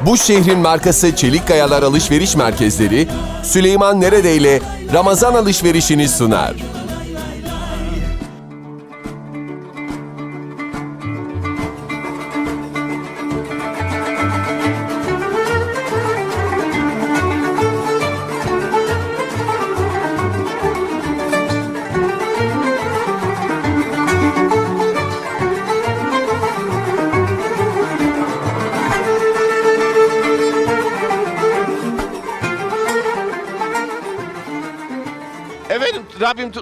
Bu şehrin markası Çelik Kayalar Alışveriş Merkezleri Süleyman Neredeyle Ramazan alışverişini sunar.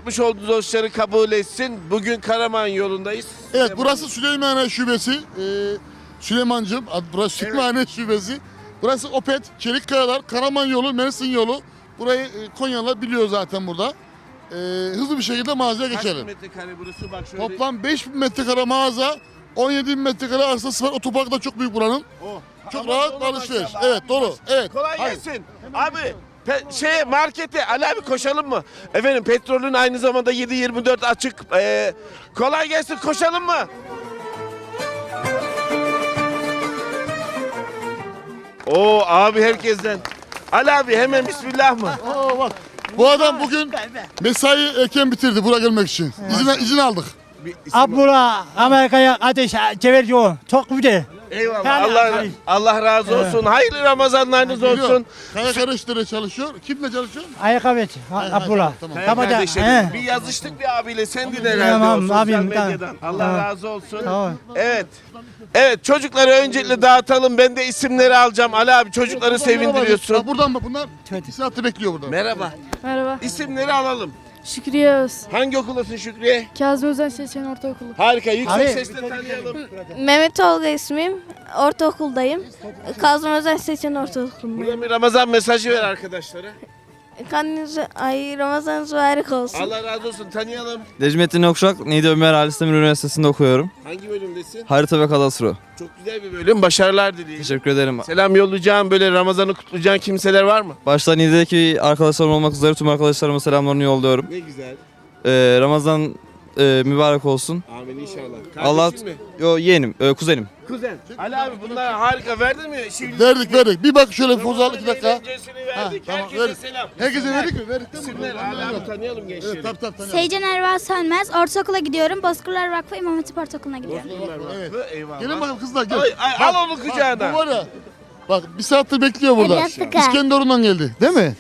Tutmuş olduğunuz oruçları kabul etsin. Bugün Karaman yolundayız. Evet burası Süleymaniye Şubesi. Ee, Süleymancığım ad- burası Süleymaniye Şubesi. Burası Opet, Çelik Kayalar, Karaman yolu, Mersin yolu. Burayı e, Konyalılar biliyor zaten burada. Ee, hızlı bir şekilde mağazaya Kaç geçelim. metrekare burası? Bak şöyle. Toplam 5000 metrekare mağaza, 17 bin metrekare arsası var. Otopark da çok büyük buranın. Oh. Çok Ama rahat dolu alışveriş. maşallah. Evet dolu. Evet. Kolay Hayır. gelsin. Abi pe- şeye markete Ali abi koşalım mı? Efendim petrolün aynı zamanda 7-24 açık. Ee, kolay gelsin koşalım mı? Oo abi herkesten. Ali abi hemen bismillah mı? Bu adam bugün mesai erken bitirdi buraya gelmek için. İzin, izin aldık. Bir isim- Abdullah Amerika'ya ateş çeviriyor. Çok güzel. Eyvallah. Yani- Allah Allah razı olsun. Hayırlı Ramazanlarınız olsun. Kaya karıştırı çalışıyor. Kimle çalışıyor? Ayakkabı Abdullah. tamam. He Tamam da. kardeşlerim, he. bir yazıştık bir abiyle sendin herhalde Tamam, o sosyal abim, tamam. medyadan. Allah Tamam. razı olsun. Tamam. Evet. Evet çocukları öncelikle dağıtalım. Ben de isimleri alacağım. Ali abi çocukları Bak sevindiriyorsun. buradan bak bunlar Evet. iki saattir bekliyor burada. Merhaba. Merhaba. İsimleri alalım. Şükriye Öz. Hangi okuldasın Şükriye? Kazım Özen Seçen Ortaokulu. Harika. Yüksek Abi. sesle tanıyalım. Mehmet Tolga ismim. Ortaokuldayım. Kazım Özen Seçen Ortaokulu'ndayım. Buradan bir Ramazan mesajı ver arkadaşlara. Kendinize ay Ramazanınız mübarek olsun. Allah razı olsun. Tanıyalım. Necmettin Okşak, Niğde Ömer Ali Demir Üniversitesi'nde okuyorum. Hangi bölümdesin? Harita ve kadastro. Çok güzel bir bölüm. Başarılar dileyim. Teşekkür ederim. Selam yollayacağım böyle Ramazan'ı kutlayacağın kimseler var mı? Başta Niğde'deki arkadaşlarım olmak üzere tüm arkadaşlarıma selamlarını yolluyorum. Ne güzel. Ee, Ramazan e, mübarek olsun. Amin inşallah. Allah Kardeşin mi? Yo yeğenim, e, kuzenim. Kuzen. Ali abi bunlar harika verdin mi? Şimdi Verdik verdik. Bir bak şöyle poz al iki dakika. Eğlencesini Ha, verdik. tamam, Herkese verdik. selam. Herkese verdik mi? Verdik değil mi? İsimler Ali abi tanıyalım gençleri. Evet tabii tabii. tabii. Seycan Erva Sönmez. Ortaokula gidiyorum. Bozkırlar Vakfı İmam Hatip Ortaokulu'na gidiyorum. Evet. Eyvallah. Gelin bakalım kızlar gel. Ay, ay, Bak, al onu bak, kucağına. Bu var ya. Bak bir saattir bekliyor burada. Yaptık ha. İskenderun'dan geldi. Değil mi?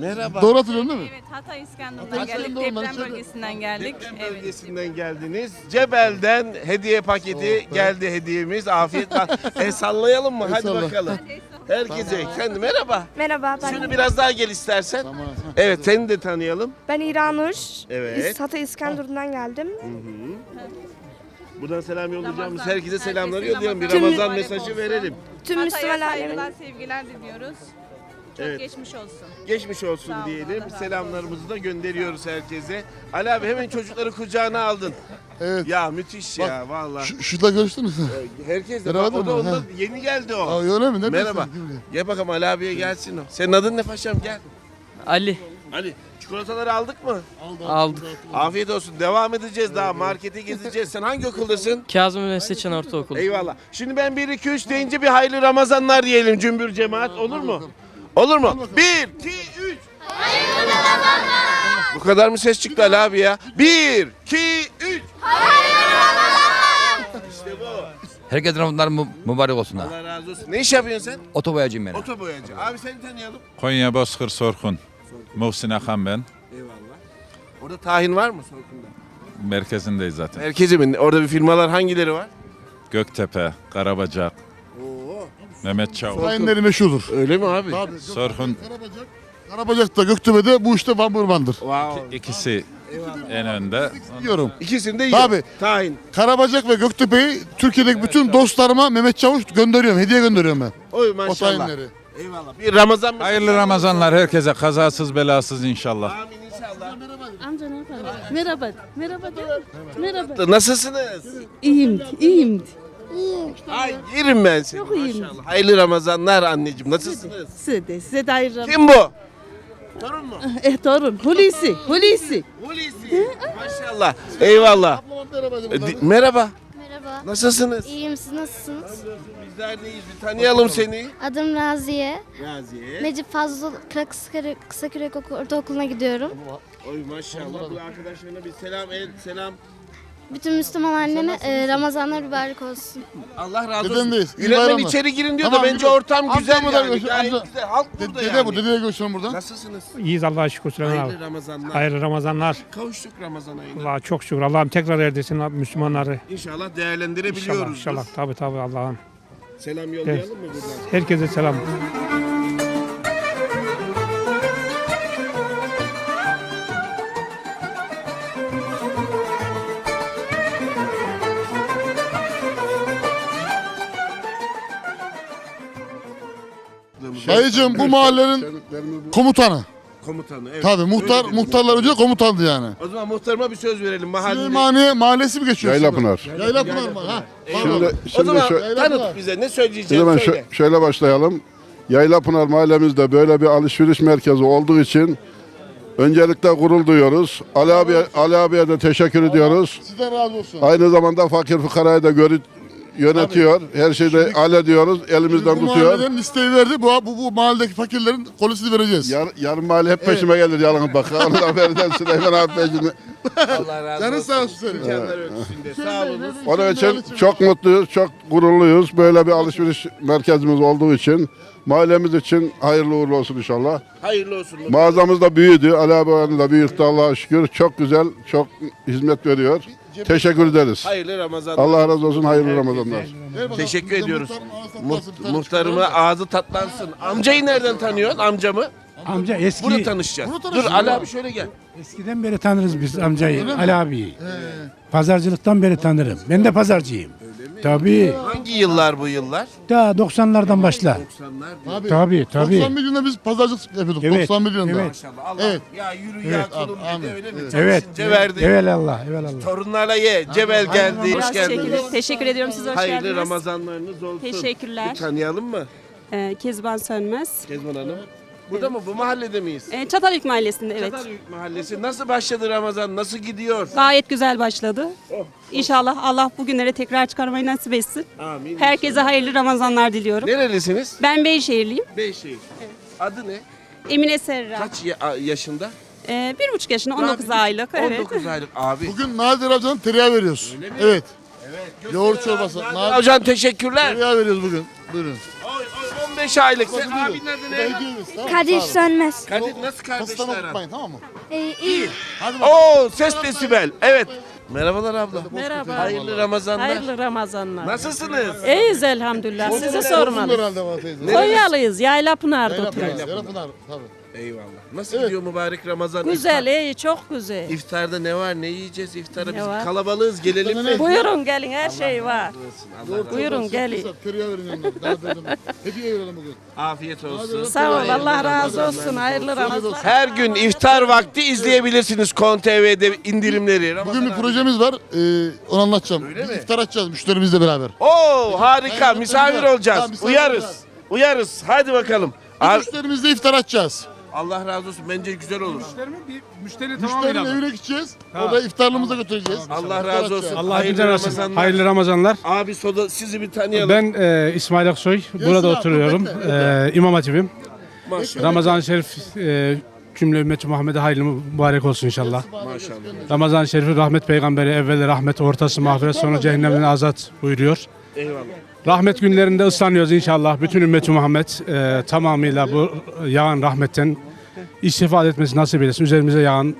Merhaba. Doğru hatırlıyorsun değil mi? Evet Hatay İskenderun'dan Hatay geldik. İskenderun'dan Deprem bölgesinden geldik. Deprem Evet. bölgesinden geldiniz. Cebel'den hediye paketi geldi hediyemiz. Afiyet olsun. Sallayalım mı? Hadi salla. bakalım. Herkese. Kendi merhaba. Merhaba ben. Şunu biraz daha gel istersen. Evet seni de tanıyalım. Ben İranur. Evet. Hatay İskenderun'dan geldim. Buradan selam yollayacağımız Ramazan. herkese selamları Herkese yollayalım. Bir Ramazan Ramazan mübarek mesajı olsun. verelim. Tüm Müslüman Hatay'a alemin. saygılar, sevgiler diliyoruz. Çok Evet. geçmiş olsun. Geçmiş olsun Sağ olun, diyelim. Allah razı Selamlarımızı da gönderiyoruz herkese. Ali abi hemen çocukları kucağına aldın. Evet. Ya müthiş ya vallahi. Şu, şurada görüştünüz mü? Herkes de Beraber bak, o da mi? onda yeni geldi o. Aa, öyle mi? Ne Merhaba. diyorsun? Gel bakalım Ali abiye gelsin o. Senin adın ne paşam gel. Ali Ali çikolataları aldık mı? aldık. Afiyet olsun. Devam edeceğiz daha. Markete gezeceğiz. Sen hangi okuldasın? Kazım Üniversitesi Çan Ortaokulu. Eyvallah. Şimdi ben 1 2 3 deyince bir hayırlı Ramazanlar diyelim cümbür cemaat. Olur mu? Olur mu? 1 2 3 Hayırlı Ramazanlar. Bu kadar mı ses çıktı Ali abi ya? 1 2 3 İşte bu. Herkese Ramazanlar mü- mübarek olsun. ha. Allah razı olsun. Ne iş yapıyorsun sen? Otoboyacıyım ben. Otoboyacı. Abi seni tanıyalım. Konya Bozkır Sorkun. Muhsin Akan ben. Eyvallah. Orada tahin var mı Sorkun'da? Merkezindeyiz zaten. Merkezi mi? Orada bir firmalar hangileri var? Göktepe, Karabacak, Mehmet Çavuş. Tayinleri meşhurdur. Öyle mi abi? Tabii. Sorkun Karabacak. Karabacak'ta Göktepe'de bu işte Bamburman'dır. Wow. ikisi en önde. Diyorum. İkisini de yiyor. Tabii. Tahin. Karabacak ve Göktepe'yi Türkiye'deki bütün dostlarıma Mehmet Çavuş gönderiyorum. Hediye gönderiyorum ben. Oy O maşallah. tayinleri. Eyvallah. Bir Ramazan mesajı- Hayırlı Ramazanlar herkese kazasız belasız inşallah. Amin inşallah. Amca ne yapalım? Merhaba. Merhaba. Merhaba. Nasılsınız? İyiyim. İyiyim. Ay yerim ben seni iyiyim. maşallah. Hayırlı Ramazanlar anneciğim. Nasılsınız? Size de. Size de hayırlı Kim bu? Torun mu? Eh torun. Hulusi. Hulusi. Hulusi. Maşallah. Eyvallah. Merhaba. E, di- merhaba. Merhaba. Nasılsınız? İyiyim siz nasılsınız? Bizler deyiz. Bir tanıyalım seni. Adım Raziye. Raziye. Necip Fazıl Kısakürek Kısakürek Ortaokulu'na gidiyorum. Oy maşallah. Bu arkadaşlarına bir selam et. Selam. Bütün Müslüman anneme e, Ramazanlar mübarek olsun. Allah razı olsun. Dedendeyiz. İyi Yönetmen bayramlar. içeri girin diyor Tamam, da bence ortam Amca güzel mı da yani. görüşün, Gayet amca. güzel. Halk burada dede yani. bu, dedeye götürün buradan. Nasılsınız? İyiyiz Allah'a şükür. Süleyman Hayırlı abi. Ramazanlar. Hayırlı Ramazanlar. Kavuştuk Ramazan ayına. Allah'a çok şükür. Allah'ım tekrar erdirsin Müslümanları. İnşallah İnşallah değerlendirebiliyoruz. inşallah. Tabii tabii Allah'ım. Selam yollayalım mı buradan? Herkese selam. Dayıcığım bu mahallenin komutanı. Komutanı. Evet. Tabii muhtar Öyle dedi. muhtarlar önce komutandı yani. O zaman muhtarıma bir söz verelim. Mahalle. Süleymaniye mahallesi mi geçiyor? Yayla sizin? Pınar. Yayla Pınar mı? Ha. Şimdi, Pardon. O şimdi, zaman şö- tanıt bize ne şimdi söyleyeceğim ben söyle. şö- şöyle başlayalım. Yaylapınar mahallemizde böyle bir alışveriş merkezi olduğu için öncelikle gurur duyuyoruz. Ali, abi, Ali abiye de teşekkür ediyoruz. Sizden razı olsun. Aynı zamanda fakir fukarayı da görü, yönetiyor. Her şeyde hallediyoruz. Elimizden bu tutuyor. mahalleden listeyi verdi. Bu, bu, bu mahalledeki fakirlerin kolisini vereceğiz. Yar, yarın mahalle hep peşime gelir yalnız bak. Allah verden Süleyman abi peşinde. Allah razı Canın olsun. sağ olsun senin. İmkanlar ölçüsünde. Sağ olun. Onun için çok mutluyuz, çok gururluyuz. Böyle bir alışveriş merkezimiz olduğu için. Mahallemiz için hayırlı uğurlu olsun inşallah. Hayırlı olsun. Mağazamız da büyüdü. Ali abi da büyüttü Allah'a şükür. Çok güzel, çok hizmet veriyor. Teşekkür ederiz. Hayırlı Ramazanlar. Allah razı olsun, hayırlı Ramazanlar. Teşekkür ediyoruz. muhtarıma çıkaralım. ağzı tatlansın. Amcayı nereden tanıyorsun amcamı? Amca eski Burada tanışacağız. Burada Dur tanışacağız Ali ya. abi şöyle gel. eskiden beri tanırız biz amcayı, Ali abiyi. Pazarcılıktan beri tanırım. Ben de pazarcıyım. Tabii. Hangi yıllar bu yıllar? Daha 90'lardan başla. 90'lar. Abi, Tabii tabii. 90 milyonda biz pazarcılık yapıyorduk. Evet, 90 milyonda. evet. Maşallah. Allah Evet. ya yürü Evet, ya kulum abi, dedi amin. öyle mi? Evet. Çalışınca verdi. Evelallah, evelallah. Torunlarla ye. Cebel geldi. Hoş geldiniz. Teşekkür ediyorum siz hoş Hayırlı geldiniz. Ramazanlarınız olsun. Teşekkürler. Bir tanıyalım mı? Ee, Kezban Sönmez. Kezban Hanım. Burada mı? Bu mahallede miyiz? Ee, Çatalhöyük Mahallesi'nde evet. Çatalhöyük Mahallesi. Nasıl başladı Ramazan? Nasıl gidiyor? Gayet güzel başladı. İnşallah Allah bugünlere tekrar çıkarmayı nasip etsin. Amin. Herkese hayırlı Ramazanlar diliyorum. Nerelisiniz? Ben Beyşehirliyim. Beyşehir. Adı ne? Emine Serra. Kaç ya- yaşında? Ee, bir buçuk yaşında 19 aylık. Evet. 19 aylık abi. Bugün Nadir amcanın tereyağı veriyoruz. Evet. Yoğurt çorbası. Nadir Hocam teşekkürler. tereyağı veriyoruz bugün. Buyurun. Oy, oy, 15 aylık. Sen abinin adı ne? Kadir. Sönmez. Kadir nasıl kardeşler? okutmayın tamam mı? Ee, iyi. Hadi bakalım. Oo ses desibel. Evet. Merhabalar abla. Merhaba. Hayırlı Ramazanlar. Hayırlı Ramazanlar. Nasılsınız? İyiyiz elhamdülillah. Sizi Olsun sormalı. herhalde bana teyze. Konyalıyız. Yaylapınar'da Yayla oturuyoruz. Pınar. Yayla Pınar. Tabii. Eyvallah. Nasıl gidiyor mübarek Ramazan? Güzel, iftar? iyi, çok güzel. İftarda ne var? Ne yiyeceğiz iftara? Ne Biz var? kalabalığız. Gelelim mi? Buyurun gelin her şey var. Yoğurt Buyurun, çorbası, gelin. kısa, Tereyağı verin yanına. Hediye verelim bugün. Afiyet olsun. Sağ ol, Allah razı olsun. Hayırlı Ramazanlar. Her gün iftar vakti izleyebilirsiniz Kon TV'de indirimleri. Bugün bir Ramazan abi. projemiz var. Ee, onu anlatacağım. Öyle mi? iftar açacağız müşterimizle beraber. Oo harika. Misafir olacağız. Misafir Uyarız. olacağız. Uyarız. Hadi bakalım. Abi, müşterimizle iftar açacağız. Allah razı olsun. Bence güzel olur. Müşteri Müşterinin evine gideceğiz. Orada iftarlığımıza götüreceğiz. Allah razı olsun. Allah Hayırlı güzel olsun. Ramazanlar. Hayırlı Ramazanlar. Abi soda sizi bir tanıyalım. Ben e, İsmail Aksoy. Burada abi, oturuyorum. bekle, E, İmam Hatibim. Maşallah. Ramazan-ı Şerif e, cümle ümmeti Muhammed'e hayırlı mübarek olsun inşallah. Maşallah. Ramazan-ı Şerif'i rahmet peygamberi evveli rahmet ortası mağfiret sonra cehennemden azat buyuruyor. Eyvallah. Rahmet günlerinde ıslanıyoruz inşallah. Bütün ümmeti Muhammed e, tamamıyla bu yağan rahmetten istifade etmesi nasip eylesin. Üzerimize yağan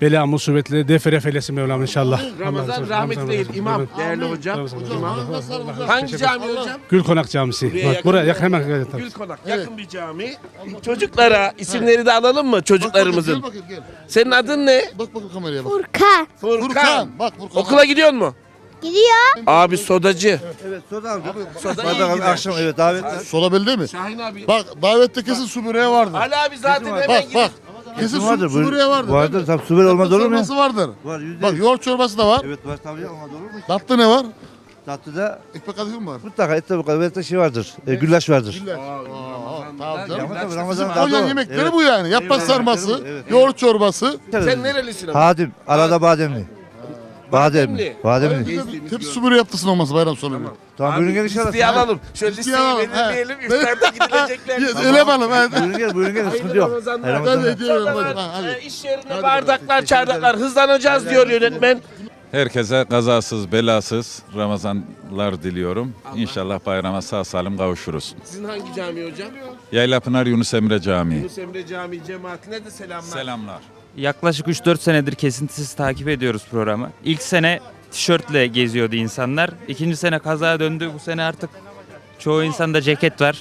bela musibetleri defere feylesin Mevlam inşallah. Ramazan Allah- rahmet Ramazan- değil. Ramazan- imam. Ramazan- Değerli hocam. Ramazan- İmam. Hangi cami hocam? Gül Konak Camisi. Buraya Bak, yakın buraya yakın hemen. tabii. Gül Konak. Yakın bir cami. Çocuklara isimleri de alalım mı çocuklarımızın? Gel bakayım gel. Senin adın ne? Bak bakayım kameraya bak. Furkan. Furkan. Furkan. Bak Furkan. Okula gidiyor mu? Gidiyor. Abi sodacı. Evet soda aldık. Soda iyi gider. Akşam evet davet. Sola belli değil mi? Şahin abi. Bak davette kesin su böreği vardır. Ali abi zaten hemen Bak gidiyor. bak. Kesin su, su böreği vardır. Vardır tabii su böyle olmaz olur mu? Çorbası vardır. Var yüzde. Bak yoğurt çorbası da var. Evet var tabii olmaz olur mu? Tatlı ne var? Tatlıda Ekmek kadığı mı var? mutlaka ette bu kadar şey vardır. E, güllaç vardır. Güllaç. Aa, Tamam canım. Ramazan tadı var. Konya o. yemekleri Evet. bu yani. Yaprak sarması, evet, evet. yoğurt çorbası. Sen nerelisin abi? Hadim. Arada bademli. Bademli. Bademli. Tepsi börü yaptırsın olmazsa bayram sonu. Tamam Abi buyurun gel inşallah. listeyi alalım. Şöyle Listeyi alalım, belirleyelim. İftarda gidilecekler. Yes, öyle yapalım. Evet. Buyurun gel buyurun gel sıkıntı Hayırlı yok. Ramazanlar. Hayırlı Hadi Ramazanlar. ediyorum. İş yerine bardaklar, çardaklar. Hızlanacağız diyor yönetmen. Herkese kazasız belasız Ramazanlar diliyorum. İnşallah bayrama sağ salim kavuşuruz. Sizin hangi cami hocam? Yaylapınar Yunus Emre Camii. Yunus Emre Camii cemaatine de selamlar. Selamlar. Yaklaşık 3-4 senedir kesintisiz takip ediyoruz programı. İlk sene tişörtle geziyordu insanlar. İkinci sene kaza döndü. Bu sene artık çoğu insanda ceket var.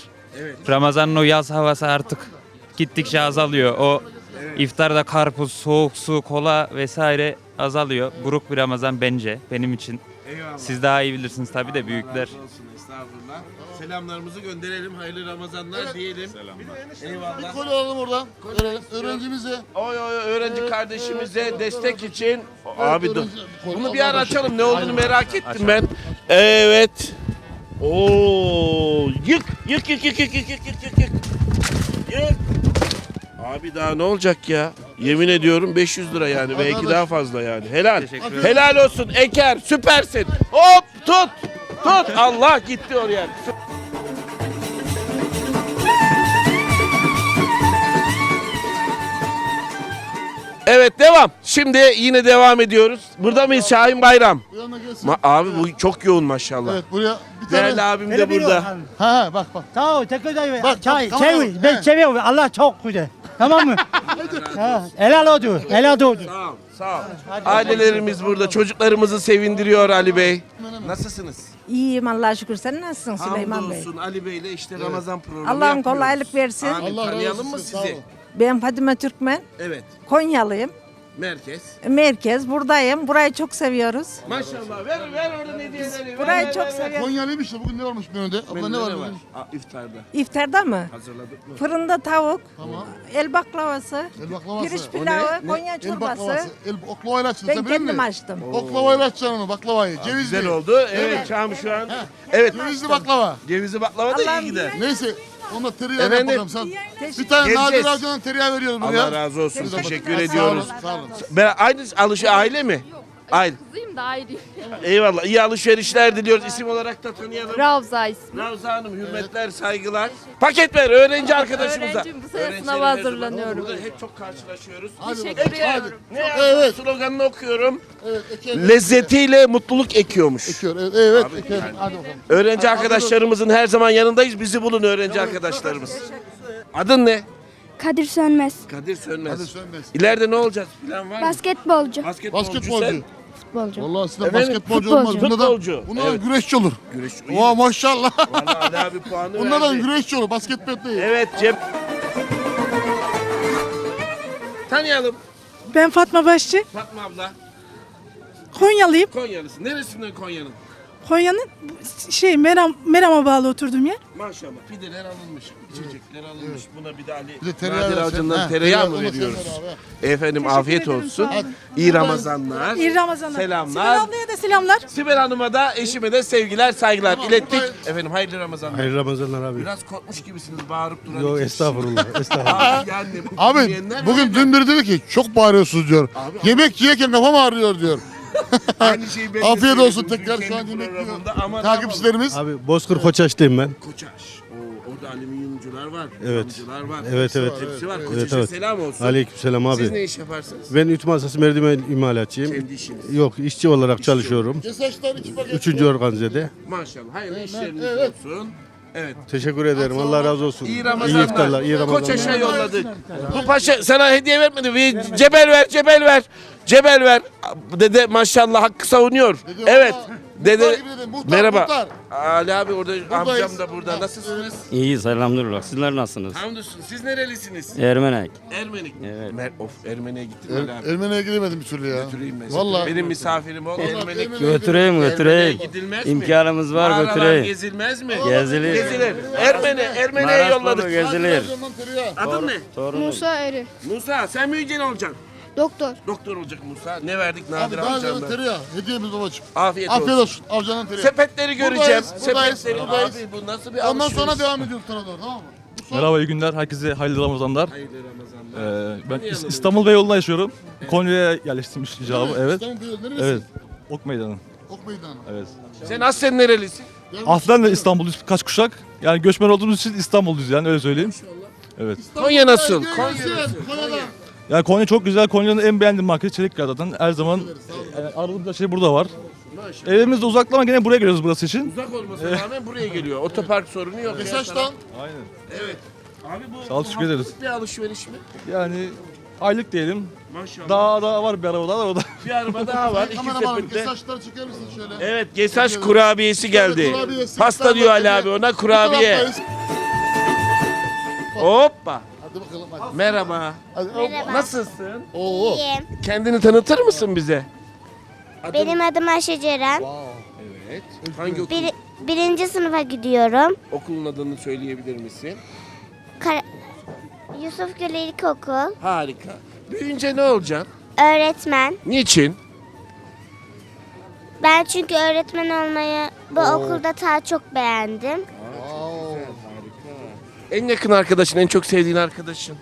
Ramazan'ın o yaz havası artık gittikçe azalıyor. O iftarda karpuz, soğuk su, kola vesaire azalıyor. Buruk bir Ramazan bence benim için. Eyvallah. Siz daha iyi bilirsiniz tabii de büyükler. Razı olsun, estağfurullah. Selamlarımızı gönderelim. Hayırlı Ramazanlar diyelim. Eyvallah. Bir kol alalım oradan. Verelim. Öğrencimize. Oy oy öğrenci kardeşimize destek için. Abi dur. öğrenci- Bunu bir ara açalım. Ne olduğunu merak ettim ben. Evet. Oo, yık yık yık yık yık yık yık yık yık yık. Yık. Abi daha ne olacak ya? Yemin ediyorum 500 lira yani belki daha fazla yani. Helal. Helal olsun Eker süpersin. Hop tut. Tut. Allah gitti oraya. Evet devam. Şimdi yine devam ediyoruz. Burada mıyız Şahin Bayram? Bu yana gelsin. Ma- abi bu çok yoğun maşallah. Evet buraya bir tane. Değerli abim de burada. Ha ha bak bak. Tamam tekrar Bak, çay, bak, çay, tamam. ben He. seviyorum. Allah çok güzel. Tamam mı? ha, helal oldu. Helal oldu. Sağ ol, sağ ol. Ailelerimiz burada. Çocuklarımızı sevindiriyor Ali Bey. Nasılsınız? İyiyim Allah'a şükür. Sen nasılsın Süleyman Bey? Hamdolsun Ali Bey'le işte Ramazan programı Allah'ım yapıyoruz. kolaylık versin. Amin. Allah razı Tanıyalım mı olsun, sağ sizi? olun. Ben Fadime Türkmen. Evet. Konyalıyım. Merkez. Merkez. Buradayım. Burayı çok seviyoruz. Maşallah. Ver ver oradan hediyeleri. ver, Burayı ver, çok seviyorum. Konyalıymış da bugün ne varmış menüde? Abla ne var? ne bugün? Aa, iftarda. İftarda mı? Hazırladık mı? Fırında tavuk, Tamam. el baklavası, El baklavası. pirinç ne? pilavı, Ne? Konya El çorbası. baklavası. El oklavayla açtın Ben kendim musun? açtım. Oklavayla açacaksın onu baklavayı. Cevizli. Güzel oldu. Evet, Çam şu an. Evet. Cevizli baklava. Cevizi baklava da iyi gider. Neyse onda tereyağı Efendim? yapalım sen. Bir tane Geleceğiz. Nadir Avcı'ndan tereyağı veriyoruz buraya. Allah razı olsun. Teşekkür ediyoruz. Sağ olun. Sağ olun. Ben aynı alışı aile mi? Aile. Kızıyım da ayrı. Eyvallah. İyi alışverişler diliyoruz. İsim olarak da tanıyalım. Ravza ismi. Ravza Hanım hürmetler, saygılar. Paket ver öğrenci arkadaşımıza. Öğrenciyim, bu sene Öğrencilerin sınava her zaman- hazırlanıyorum. Burada hep çok karşılaşıyoruz. Teşekkür ediyorum. Ne Evet. evet. sloganını okuyorum. Evet, ekelim. Lezzetiyle mutluluk ekiyormuş. Ekiyor, evet, evet ekelim. Hadi bakalım. Öğrenci arkadaşlarımızın her zaman yanındayız. Bizi bulun öğrenci arkadaşlarımız. Adın ne? Kadir Sönmez. Kadir Sönmez. Hadi sönmez. İleride ne olacağız? Plan var mı? Basketbolcu. Basketbolcu. Basketbolcu. sen? Futbolcu. Vallahi sizden Efendim, basketbolcu futbolcu. olmaz. Bundan, Futbolcu. bundan Evet. güreşçi olur. Güreş. Oha maşallah. Vallahi Ali abi puanı Bundan verdi. güreşçi olur. Basketbol değil. Evet Cem. Tanıyalım. Ben Fatma Başçı. Fatma abla. Konyalıyım. Konyalısın. Neresinden Konya'nın? Konya'nın şey Meram Meram'a bağlı oturduğum yer. Maşallah pideler alınmış, içecekler alınmış. Buna bir de Ali Bir de tereyağı Nadir versen. Avcı'ndan Ha, tereyağı mı veriyoruz? ver abi. Efendim afiyet ederim, olsun. sağ olun. İyi Ramazanlar. İyi Ramazanlar. Selamlar. Sibel ablaya da selamlar. Sibel Hanım'a da eşime de sevgiler saygılar Tamam, ilettik. Efendim hayırlı Ramazanlar. Hayırlı Ramazanlar abi. Biraz korkmuş gibisiniz bağırıp duran. Yok iki estağfurullah. kişi. Estağfurullah. Abi yani bu Abi dinleyenler bugün dün biri dedi ki çok bağırıyorsunuz diyor. Abi- Yemek yiyerken kafam ağrıyor diyor. Aynı şeyi ben de Afiyet olsun tekrar şu an yemek yiyor. programımda ama Takipçilerimiz. Abi Bozkır Koçaş'tayım ben. Koçaş. Oo, orada alüminyumcular var. Evet. camcılar var. Evet, evet. Hepsi var. Evet, Koçaş'a evet. selam olsun. Aleykümselam Siz abi. ne iş yaparsınız? Ben ütü masası merdiven imalatçıyım. Kendi işiniz. Yok işçi olarak çalışıyorum. Cesaçlar iki paket. Üçüncü organizede. Maşallah. Hayırlı işleriniz evet. olsun. Evet. Teşekkür ederim. Allah razı olsun. İyi İyi Ramazanlar. iftarlar. iyi Ramazanlar. Koçaş'a yolladık. Bu paşa sana hediye vermedi. Bir cebel ver, cebel ver. Cebel ver. Dede maşallah hakkı savunuyor. Evet. Dede Muhtar merhaba. muhtar. Ali abi orada Buradayız. amcam da burada. Nasılsınız? İyiyiz elhamdülillah. Sizler nasılsınız? Hamdolsun. Siz nerelisiniz? Ermenek. Ermenik. Evet. Mer of Ermeni'ye gittin mi Ali abi? Er, Ermeni'ye gidemedim bir türlü ya. Götüreyim ben seni. Vallahi. Benim misafirim ol. Ermenik. Ermeni'ye Götüreyim götüreyim. gidilmez mi? İmkanımız var Mağaralar götüreyim. gezilmez mi? Gezilir. Gezilir. Ermeni, Ermeni'ye Maraş yolladık. Bolu gezilir. Adın ne? Torunum. Musa Eri. Musa sen büyüyeceksin olacaksın. Doktor. Doktor olacak Musa. Ne verdik Abi Nadir daha önce amcamdan? tereyağı. Hediyemiz babacığım. Afiyet, Afiyet olsun. olsun. Avcanın tereyağı. Sepetleri göreceğim. Buradayız, buradayız, Sepetleri. buradayız. Abi bu nasıl bir Ondan alışveriş? sonra devam ediyoruz sana doğru tamam mı? Bu son- Merhaba iyi günler. Herkese hayırlı Ramazanlar. Hayırlı Ramazanlar. Ee, ben İs- İstanbul Beyoğlu'nda yaşıyorum. Konya'ya yerleştim icabı. Evet. İstanbul Beyoğlu neresi? Evet. Ok Meydanı. Ok Meydanı. Evet. Sen aslen nerelisin? Aslen de İstanbulluyuz kaç kuşak. Yani göçmen olduğumuz için İstanbulluyuz yani öyle söyleyeyim. Evet. Konya nasıl? Konya? Konya'da. Yani Konya çok güzel. Konya'nın en beğendiğim market Çelikkaya'dan. Her zaman yani aradığımız şey burada var. Evimiz de ama gene buraya geliyoruz burası için. Uzak olmasına rağmen buraya geliyor. Otopark sorunu yok. Beşiktaş'tan Aynen. Evet. Abi bu Sağ ol, teşekkür ederiz. haftalık bir alışveriş mi? Yani aylık diyelim. Maşallah. Daha daha var bir araba daha da o da. Bir araba daha var. iki kameramanım sepette. Gesaçları çeker misin şöyle? Evet Gesaç kurabiyesi geldi. kurabiyesi, Pasta diyor Ali abi ona Bu kurabiye. taraftayız. Hoppa. Hadi bakalım hadi. Merhaba. hadi. Merhaba. Nasılsın? Oo. İyiyim. Kendini tanıtır mısın bize? Adın- Benim adım Ayşe Ceren. Evet. Hangi okul? Bir, birinci sınıfa gidiyorum. Okulun adını söyleyebilir misin? Kar- Yusuf Gül İlkokul. Harika. Büyüyünce ne olacaksın? Öğretmen. Niçin? Ben çünkü öğretmen olmayı bu okulda ta çok beğendim. En yakın arkadaşın, en çok sevdiğin arkadaşın.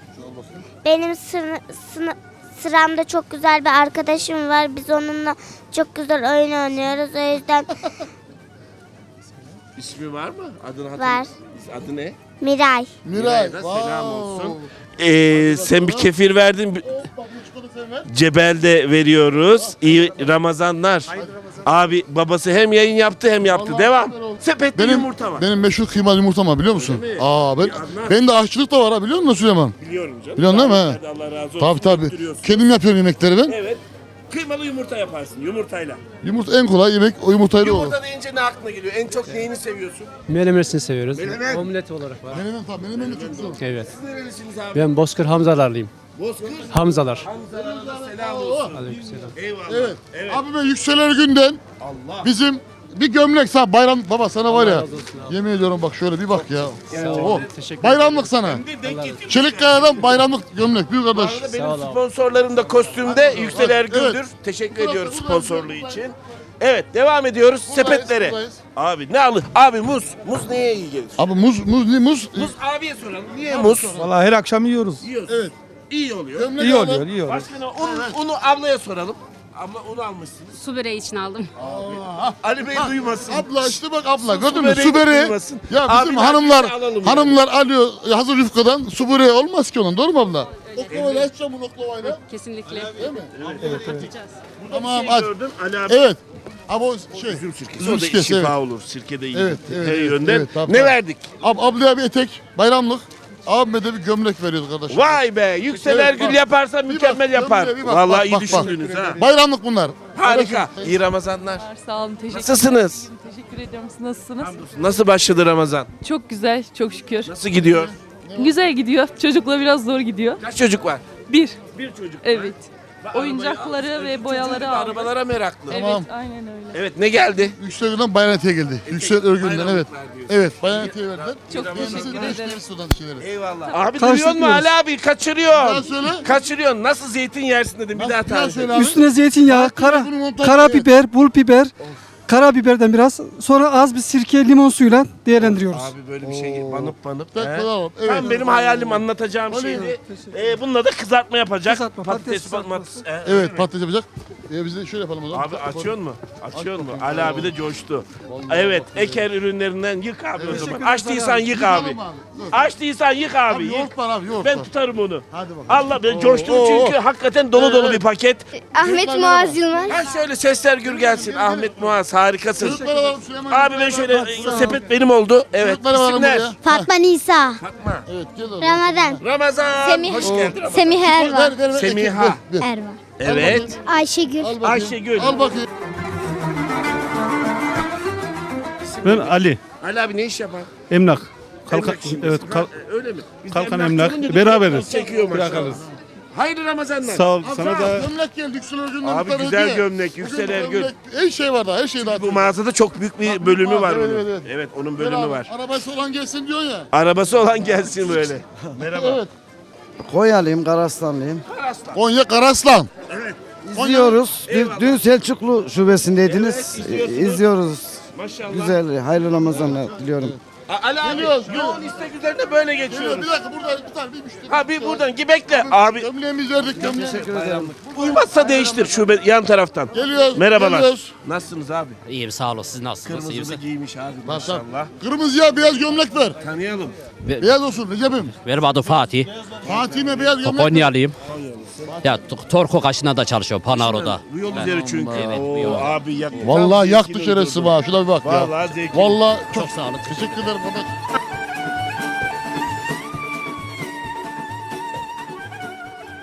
Benim sını, sını- sıramda çok güzel bir arkadaşım var. Biz onunla çok güzel oyun oynuyoruz. O yüzden İsmi var mı? Adını Var. Adı ne? Miray. Miray. da selam olsun. Ee, sen bir kefir verdin. Bak bu çikolata veriyoruz. İyi Ramazanlar. Abi babası hem yayın yaptı hem yaptı. Allah Devam. olsun. Sepette Benim, yumurta var. benim meşhur kıymalı yumurtam var biliyor musun? Öyle mi? Aa ben, benim de aşçılık da var ha biliyor musun Süleyman? Biliyorum canım. Biliyorsun değil mi? Hadi Allah razı olsun. Tabii tabii. Kendim yapıyorum yemekleri ben. Evet. Kıymalı yumurta yaparsın yumurtayla. Yumurta en kolay yemek o yumurtayla olur. Yumurta deyince ne aklına geliyor? En çok neyini seviyorsun? Menemesini seviyoruz. Menemen. Omlet olarak var. Menemen tabii menemen de çok güzel. Evet. Siz nerelisiniz abi? Ben Bozkır Hamzalarlıyım. Bozkır. Hamzalar. Hamzalar'a da selam olsun. Aleykümselam. Eyvallah. Evet. Evet. Abi ben Yükseler Günden Allah. bizim bir gömlek sağ bayram baba sana var ya. Yemin ediyorum bak şöyle bir bak ya. Oo. Teşekkür Bayramlık sana. Çelikkaya'dan bayramlık gömlek büyük Bu kardeş. arada benim sponsorlarım da kostümde Yüksel Ergündür. Evet. Teşekkür Burası- ediyoruz burası- sponsorluğu için. Evet devam ediyoruz Buradayız, sepetlere. buradayız. Abi ne alır? Abi muz. Muz neye iyi gelir? Abi muz muz ne muz? Muz abiye soralım. Niye muz? Vallahi her akşam yiyoruz. Yiyorsun. Evet. İyi oluyor. Gömlek İyi alalım. oluyor, iyi oluyor. Başka ne? Unu, unu ablaya soralım. Abla unu almışsınız. Su böreği için aldım. Ali Bey duymasın. Abla işte bak abla gördün mü su böreği. duymasın. Ya bizim Abi, hanımlar hadi alalım yani. hanımlar alıyor hazır yufkadan su böreği olmaz ki onun doğru mu abla? Oklavayla açacağım bunu oklavayla. Kesinlikle. Tamam Şey aç. gördüm Ali abi. Evet. Abi o şey. Üzüm sirkesi. Üzüm o da sirkesi, şifa evet. olur. Sirke de iyi. Evet, evet, Her evet, yönden. evet, ne verdik? Ab ablaya bir etek bayramlık. Abime de bir gömlek veriyoruz kardeşim. Vay be. Yüksel Evet, Ergül bak. yaparsa Bir mükemmel bak, yapar. gömleğe bir bak, Vallahi bak, iyi bak, bak. düşündünüz ha. Bayramlık bunlar. Harika. İyi Ramazanlar. Sağ olun. Teşekkür Nasılsınız? Teşekkür ediyorum. Siz nasılsınız? Nasıl başladı Ramazan? Çok güzel. Çok şükür. Nasıl gidiyor? Güzel gidiyor. Çocukla biraz zor gidiyor. Kaç çocuk var? Bir. Bir çocuk. Evet. Oyuncakları ve boyaları aldı. Arabalara meraklı. Tamam. Evet, aynen öyle. Evet ne geldi? Yüksel Örgü'nden Bayrametiye geldi. Yüksel Örgü'nden evet. Evet Bayrametiye verdiler. Çok teşekkür ederim. şeyleri. Eyvallah. Abi duyuyor musun Ali abi? Daha Kaçırıyorsun. söyle. Kaçırıyorsun. Nasıl zeytin yersin dedim. Bir Nasıl- daha daha tarif et. abi. Üstüne zeytinyağı, kara, Bunu montaj- karabiber, pul biber, karabiberden biraz. Sonra az bir sirke, limon suyuyla değerlendiriyoruz. Abi böyle bir şey banıp banıp. He? bravo, Evet. Tam benim hayalim anlatacağım şeydi. Ee, bununla da kızartma yapacak. Kızartma, patates kızartması. pat- e, Evet patates yapacak. Ee, biz de şöyle yapalım o zaman. Abi açıyor mu? Açıyor mu? Ali abi de coştu. Evet, Eker ürünlerinden yık abi o zaman. Açtıysan yık abi. Yıkalım abi. Dur. Açtıysan yık abi. Abi Yık. yoğurt var abi yoğurt Ben var. tutarım onu. Hadi bakalım. Allah ben coştum Oo, çünkü oo. hakikaten dolu dolu Evet. bir paket. Ahmet Çocuklar Muaz Yılmaz. Ha şöyle sesler gür gelsin. Ahmet Muaz harikasın. Çocuklar alalım Süleyman. Abi ben şöyle e, sepet benim oldu. Evet. Çocuklar alalım İsimler. Fatma Nisa. Fatma. Evet gel. Ramazan. Ramazan. Semih. Hoş geldin. Semih Erva. ver, ver, ver, Semiha. ver, ver. Erva. Evet. Ayşegül. Al bakayım. Ayşegül. Al bakayım. Ben Ali. Ali abi ne iş yapar? Emlak. İşi evet, kal- Ha, öyle mi? Biz Kalkan Emlak. olunca da Beraberiz. Çekiyor maşallah. Bırakalım. Hayırlı Ramazanlar. Sağ ol. Sana da Gömlek geldi Yüksel Örgü'nden. Abi bir tane güzel gömlek, Yüksel gömlek, Her şey var daha her şey daha. Bu mağazada çok büyük bir bölümü var Evet, bunun. evet, Evet, evet. onun bölümü abi, var. Arabası olan gelsin diyor ya. Arabası olan gelsin böyle. Merhaba. Evet. Konyalıyım, Karaslanlıyım. Konya Karaslan. Evet. İzliyoruz. Eyvallah. Dün Selçuklu şubesindeydiniz. Evet, izliyorsunuz. İzliyoruz. Maşallah. Güzel, hayırlı Ramazanlar diliyorum. Ali abi Geliyoruz, yoğun istek üzerine böyle Geliyor, geçiyoruz. bir dakika burada bir tane bir müşteri. Ha bir buradan ki bekle abi. Gömleğimizi verdik gömleğimizi. Uymazsa değiştir şube yan taraftan. Geliyoruz. Merhabalar. Geliyoruz. Nasılsınız abi? İyiyim sağ olun. Siz nasılsınız? İyi Kırmızı giymiş abi maşallah. Kırmızıya beyaz gömlek ver. Tanıyalım. Beyaz olsun Recep'im. Benim adım Fatih. Fatih'ime beyaz gömlek ver. Konyalıyım. Ya Torko kaşına da çalışıyorum Panaro'da. Bu yol üzeri çünkü. Evet, bu Oo, yol. abi yak. Vallahi şerefsiz öldürdü. bana. Şuna bir bak ya. Vallahi zevkli. Vallahi çok Çok sağ olun. teşekkür ederim baba.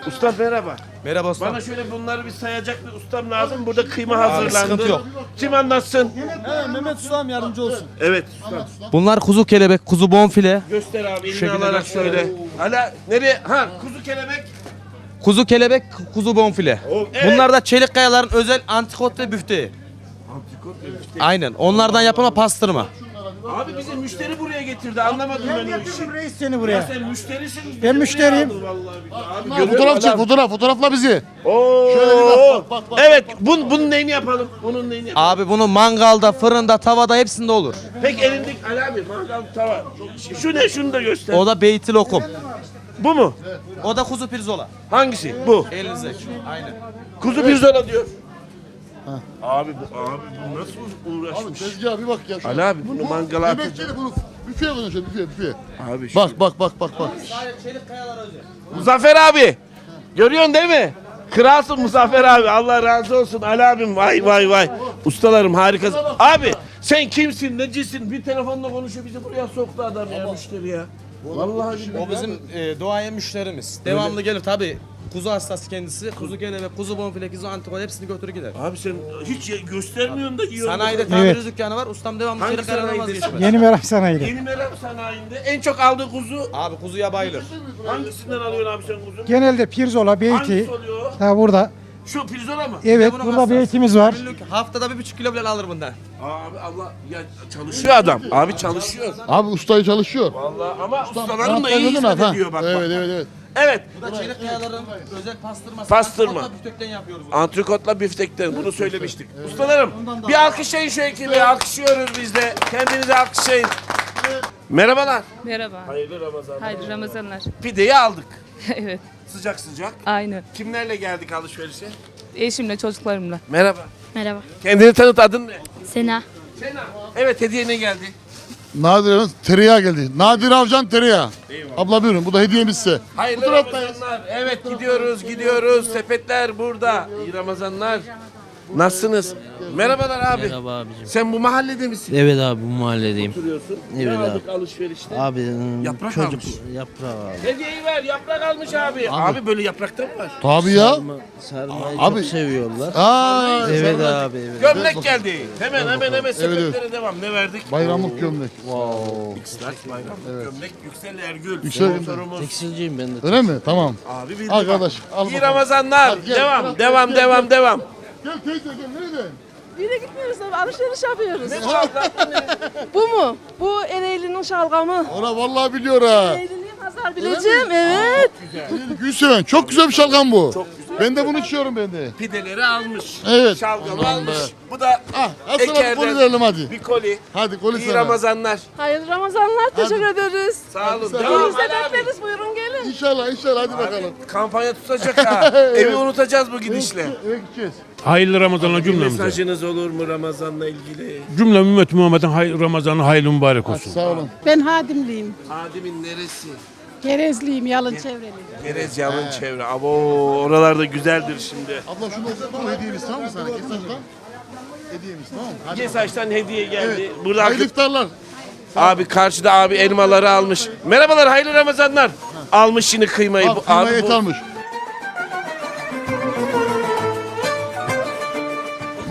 Usta merhaba. Merhaba usta. Bana şöyle bunları bir sayacak bir ustam lazım. Burada kıyma hazırlandı. sıkıntı yok. Kim anlatsın? Mehmet Ustam yardımcı olsun. Evet ustam. Bunlar kuzu kelebek, kuzu bonfile, Göster abi elini alarak söyle. Hala nereye? Ha kuzu kelebek. Kuzu kelebek, kuzu bonfile. Bunlar da çelik kayaların özel antikot ve büfteği. Aynen. Onlardan yapılma pastırma. Abi bizi müşteri buraya getirdi. Anlamadım ben o işi. Reis seni Ya buraya. sen müşterisin. Ben müşteriyim. vallahi billahi. Abi, Fotoğraf çek fotoğraf. Fotoğrafla bizi. Oo. Şöyle bir bak, bak, bak, bak. Evet, bun, bunun neyini yapalım? Bunun neyini yapalım? Abi bunu mangalda, fırında, tavada hepsinde olur. Peki elindeki Ali abi mangal tava. Şu ne? Şunu da göster. O da beyti lokum. Bu mu? O da kuzu pirzola. Hangisi? Bu. Elinizdeki. Aynen. Kuzu pirzola diyor. Abi bu abi bu nasıl Abi uğraşmış? tezgaha bir bak ya. şuna. Ali abi bunu mangala atacak. Yemekleri bunu büfeye koyun şöyle büfeye büfeye. Abi şu- Bak bak bak bak bak. Muzaffer abi. Görüyorsun değil mi? Kralsın Muzaffer abi. Allah razı olsun Ali abim. Vay vay vay. Ustalarım harikasın. Abi sen kimsin necisin? Bir telefonla konuşuyor bizi buraya soktu adam ya müşteri ya. Vallahi billahi. O bizim e, doğayan müşterimiz. Devamlı gelir tabi. Kuzu hastası kendisi. Kuzu kelebek, kuzu bonfile, kuzu antikot hepsini götürür gider. Abi sen hiç göstermiyorsun da yiyorsun. Sanayide tabiri dükkanı var. Ustam devamlı Hangi çelik kayadan sanayidesin? vazgeçmez. Yeni Meram Sanayi'de. Yeni Meram sanayinde en çok aldığı kuzu Abi kuzuya bayılır. hangisinden alıyorsun abi sen kuzu? Genelde pirzola, beyti. Hangisi oluyor? Ha burada. Şu pirzola mı? Evet bunun burada hastası. beytimiz var. Günlük haftada bir buçuk kilo bile alır bundan. Abi Allah ya çalışıyor adam. Abi çalışıyor. Abi ustayı çalışıyor. Vallahi ama ustaların da iyi ha, hizmet ha. ediyor bak Evet bak. evet evet. Evet. Bu da çelik kayaların özel pastırması. Pastırma. Antikotla büftekten yapıyoruz bunu. Antrikotla biftekten bunu söylemiştik. Ustalarım bir alkışlayın şu ekibi. Alkışlıyoruz biz de. Kendinizi alkışlayın. Merhabalar. Merhaba. Hayırlı Ramazan. Hayırlı Ramazanlar. Pideyi aldık. evet. Sıcak sıcak. Aynı. Kimlerle geldik alışverişe? Eşimle çocuklarımla. Merhaba. Merhaba. Kendini tanıt adın ne? Sena. Sena. Evet hediye ne geldi? Nadir Hanım tereyağı geldi. Nadir Avcan tereyağı. Abla buyurun bu da hediyemiz size. Hayırlı Ramazanlar. Evet gidiyoruz gidiyoruz. Sepetler burada. İyi Ramazanlar. Nasılsınız? Merhabalar abi. Merhaba abicim. Sen bu mahallede misin? Evet abi bu mahalledeyim. Oturuyorsun. Evet ne abi. aldık alışverişte? Abi ıı, Yaprak çocuk almış. yaprağı abi. Hediyeyi ver. Yaprak almış abi. Abi, böyle yaprakta mı var? Tabii ya. Sarmayı Abi- çok seviyorlar. Aa, Evet abi evet. Gömlek geldi. Hemen hemen hemen sepetlere evet. devam. Ne verdik? Bayramlık gömlek. X-Large bayram. Gömlek Yüksel Ergül. Yüksel Ergül. Sponsorumuz. Tekstilciyim ben de. Öyle mi? Tamam. Abi bildi Arkadaş, al İyi bakalım. Ramazanlar. Hadi gel, devam, devam, devam, devam. Gel teyze gel nerede? Bir de gitmiyoruz abi alışveriş yapıyoruz. Ne bu mu? Bu Ereğli'nin şalgamı. Ona vallahi biliyor ha. Ereğli'nin pazar bileceğim evet. Gülseven çok güzel bir şalgam bu. Ben de bunu içiyorum ben de. Pideleri almış. Evet. Şalgamı Aman almış. be. Bu da Ah, al sana bir Eker'den koli verelim hadi. bir koli. Hadi koli İyi sana. Ramazanlar. Hayırlı Ramazanlar teşekkür ederiz. Sağ olun. Devam olun. Biz de Ali abi. bekleriz buyurun gelin. İnşallah inşallah hadi bakalım. Kampanya tutacak ha. Evi unutacağız bu gidişle. Eve gideceğiz. Hayırlı Ramazanlar cümlemize. mesajınız olur mu Ramazan'la ilgili? Cümle ümmet Muhammed'in hay- Ramazanı hayırlı mübarek olsun. Sağ olun. Ben Hadimliyim. Hadimin neresi? Gerezliyim yalın çevreliyim. Gerez yalın çevre. Abo oralarda güzeldir şimdi. Abla şunu bu hediyemiz tamam mı sana? Kesinlikle. Hediyemiz tamam mı? Hadi. Gesaç'tan hediye geldi. Burada Hayırlı iftarlar. abi karşıda abi elmaları almış. Merhabalar hayırlı Ramazanlar. Almış şimdi kıymayı. Al Bu- kıyma abi et bu- almış.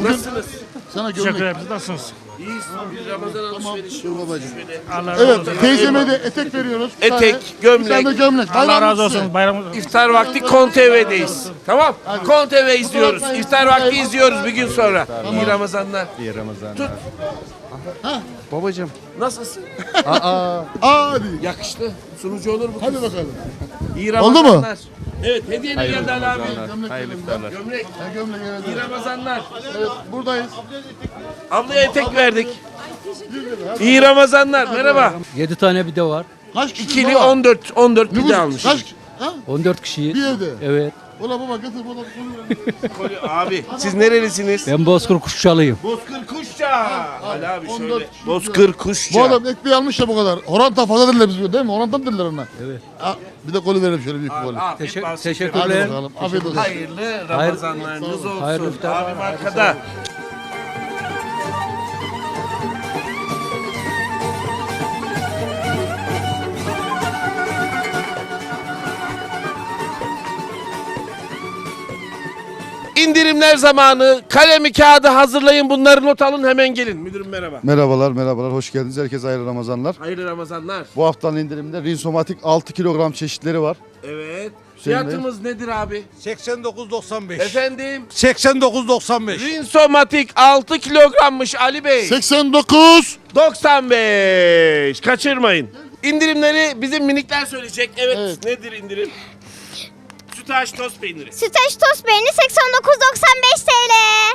Nasılsınız? Sana gömlek. Nasılsınız? İyiyiz. Ramazan alışverişi. Dur babacığım. Evet teyzeme de etek veriyoruz. Bir tane- Etek, gömlek. Bir tane de gömlek. Bayramlık size. Bayram İftar vakti Kon TV'deyiz. Tamam. Kon TV izliyoruz. İftar vakti izliyoruz bir gün sonra. İyi Ramazanlar. İyi Ramazan. Tut. Babacım. Nasılsın? Aa hadi. Yakıştı. Sunucu olur mu? Hadi bakalım. İyi Oldu mu? Ramazanlar. Evet hediye ne geldi Ali abi? Gömlek Hayırlı iftarlar. Gömlek. Ha, gömlek evet. İyi Ramazanlar. Evet buradayız. Ablaya etek verdik. İyi Ramazanlar. Merhaba. 7 tane bir de var. Kaç kişi İkili baba? 14 14 Nüfus pide almış. Kaç? Ha? 14 kişiyiz. Bir evde. Evet. Ola baba getir bana. Abi siz nerelisiniz? Ben Bozkır Kuşçalıyım. Bozkır Kuşça. Ali abi 14 şöyle. kişi Bozkır Bu Kuşça. adam ekmeği almış ya bu kadar. Oranta fazla dediler biz değil mi? Oranta dediler ona. Evet. Ha, bir de golü verelim şöyle büyük bir golü. Afiyet Teşekkür- olsun. teşekkürler. Hadi bakalım. Afiyet olsun. Hayırlı Ramazanlarınız olsun. Hayırlı iftarlar. Abim arkada. İndirimler zamanı. Kalemi kağıdı hazırlayın. Bunları not alın hemen gelin. Müdürüm merhaba. Merhabalar, merhabalar. Hoş geldiniz. Herkese hayırlı Ramazanlar. Hayırlı Ramazanlar. Bu haftanın indiriminde Rinsomatik 6 kilogram çeşitleri var. Evet. Hüseyin Bey. Fiyatımız nedir abi? 89.95. Efendim? 89.95. Rinsomatik 6 kilogrammış Ali Bey. 89. 95. Kaçırmayın. İndirimleri bizim minikler söyleyecek. Evet, Evet. nedir indirim? Sütaş toz peyniri. Süteş tost peyniri 89.95 TL.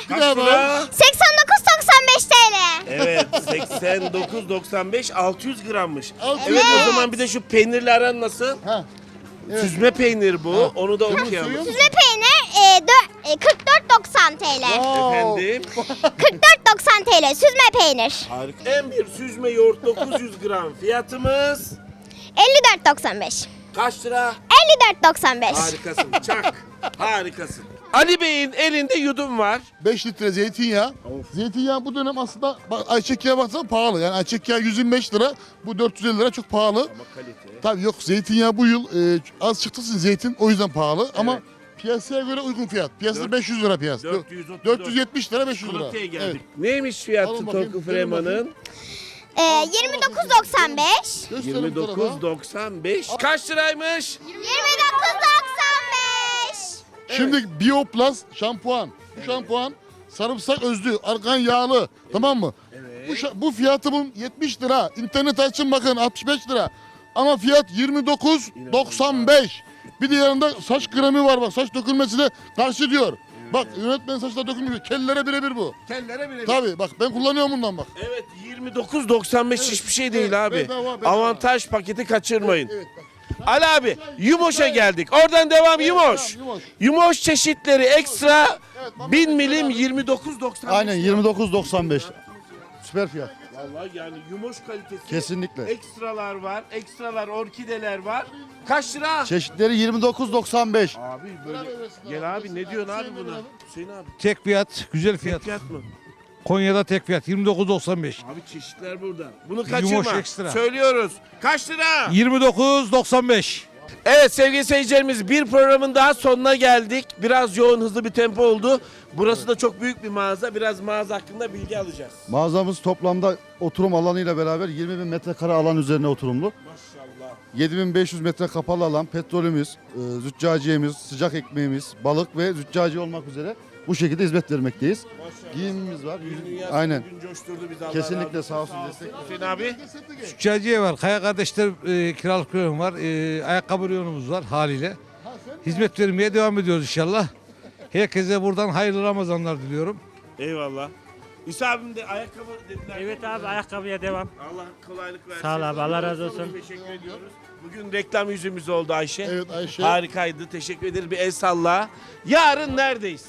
Kaç Bravo. lira? 89.95 TL. Evet 89.95 600 grammış. 600 Evet o Evet. zaman bir de şu peynirli aran nasıl? Ha. Süzme peynir bu. Onu da okuyalım. Süzme peynir e, dö- e, 44.90 TL. Efendim. 44.90 TL süzme peynir. Harika. En bir süzme yoğurt 900 gram. Fiyatımız 54.95. kaç lira? 54.95. Harikasın. Çak. Harikasın. Ali Bey'in elinde yudum var. 5 litre zeytinyağı. Zeytinyağı bu dönem aslında bak, ayçiçek yağı baksana pahalı. Yani ayçiçek yağı 125 lira. Bu 450 lira çok pahalı. Ama kalite. Tabii yok zeytinyağı bu yıl e, az çıktı için zeytin o yüzden pahalı ama piyasaya göre uygun fiyat. Piyasada Dört- 500 lira piyasa. 434. 470 lira 500 lira. Kılıklı'ya geldik. Evet. Neymiş fiyatı Alın bakayım, gelin. Freman'ın? E, 29.95. Gösterin tarafa. 29.95. Kaç liraymış? 29.95. Şimdi Bioplus şampuan. Bu şampuan sarımsak özlü, argan yağlı. Tamam mı? Bu, şa- bu fiyatı bunun 70 lira. İnternet açın bakın 65 lira. Ama fiyat 29.95. Bir de yanında saç kremi var bak saç dökülmesi de karşı diyor. Bak yönetmen saçlar dökülmüyor. Kellere birebir bu. Kellere bile. Tabii bak ben kullanıyorum bundan bak. Evet 29.95 hiçbir şey değil evet, abi. bedava, bedava. Avantaj paketi kaçırmayın. Evet bak. Ali abi Yumoş'a geldik. Oradan devam Yumoş. Yumoş. Yumoş çeşitleri ekstra Evet, bak- 1000 milim 29.95. Aynen 29.95. Süper fiyat. Vallahi yani Yumoş kalitesi. Kesinlikle. Ekstralar var. Ekstralar orkideler var. Kaç lira? Çeşitleri 29.95. Abi böyle. Gel abi ne diyorsun abi buna? Hüseyin abi. Tek fiyat, güzel fiyat. Tek fiyat mı? Konya'da tek fiyat 29.95. Abi çeşitler burada. Bunu kaçırma. ekstra. Söylüyoruz. Kaç lira? 29.95. Evet sevgili seyircilerimiz bir programın daha sonuna geldik. Biraz yoğun hızlı bir tempo oldu. Burası da çok büyük bir mağaza. Biraz mağaza hakkında bilgi alacağız. Mağazamız toplamda oturum alanıyla beraber 20 bin metrekare alan üzerine oturumlu. Maşallah. 7500 metre kapalı alan, petrolümüz, e, züccaciyemiz, sıcak ekmeğimiz, balık ve züccaciye olmak üzere bu şekilde hizmet vermekteyiz. Giyimimiz var. Aynen. bugün coşturdu bizi Allah Kesinlikle sağ olsun destek. Hüseyin abi. Tüccaciye var, Kaya Kardeşler e, kiralık reyonu var, e, ayakkabı reyonumuz var haliyle. Hizmet vermeye devam ediyoruz inşallah. Herkese buradan hayırlı Ramazanlar diliyorum. Eyvallah. İsa abim de ayakkabı dediler. Evet abi ayakkabıya devam. Allah kolaylık versin. Sağ ol abi, Allah razı olsun. Teşekkür ediyoruz. Bugün reklam yüzümüz oldu Ayşe. Evet Ayşe. Harikaydı. Teşekkür ederiz. Bir el salla. Yarın neredeyiz?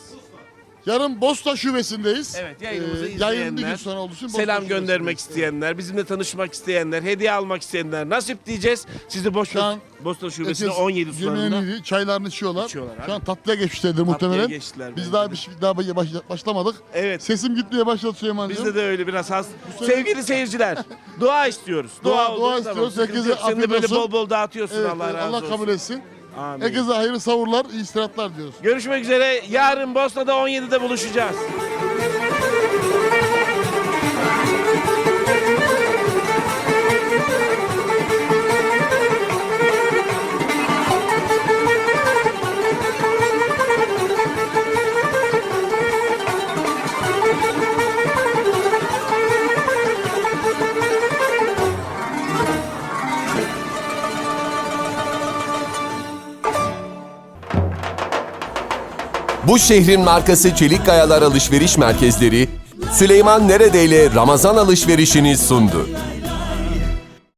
Yarın Bosta şubesindeyiz. Evet yayınımızı Ee, Yayın bir gün sonra olduğu için Bosta selam göndermek isteyenler, bizimle tanışmak isteyenler, hediye almak isteyenler nasip diyeceğiz. Sizi an Bosna Şubesi'nde Herkes 17 sularında. çaylarını içiyorlar. İçiyorlar Şu an abi. tatlıya geçmişlerdir muhtemelen. geçtiler Biz bence daha de. bir şey daha baş- başlamadık. Evet. Sesim gitmeye başladı Süleyman'cığım. Bizde de öyle biraz has. Sevgili seyirciler, dua istiyoruz. Dua, Dua- olduğu dua zaman istiyoruz. sıkıntı Herkese yok. Sen de afiyet böyle olsun. bol bol dağıtıyorsun Evet, Allah razı Allah olsun. kabul etsin. Amin. Herkese hayırlı savurlar, iyi istirahatler diyoruz. Görüşmek üzere. Yarın Bosna'da 17'de buluşacağız. Bu şehrin markası Çelik Kayalar Alışveriş Merkezleri Süleyman Neredeyle Ramazan alışverişini sundu.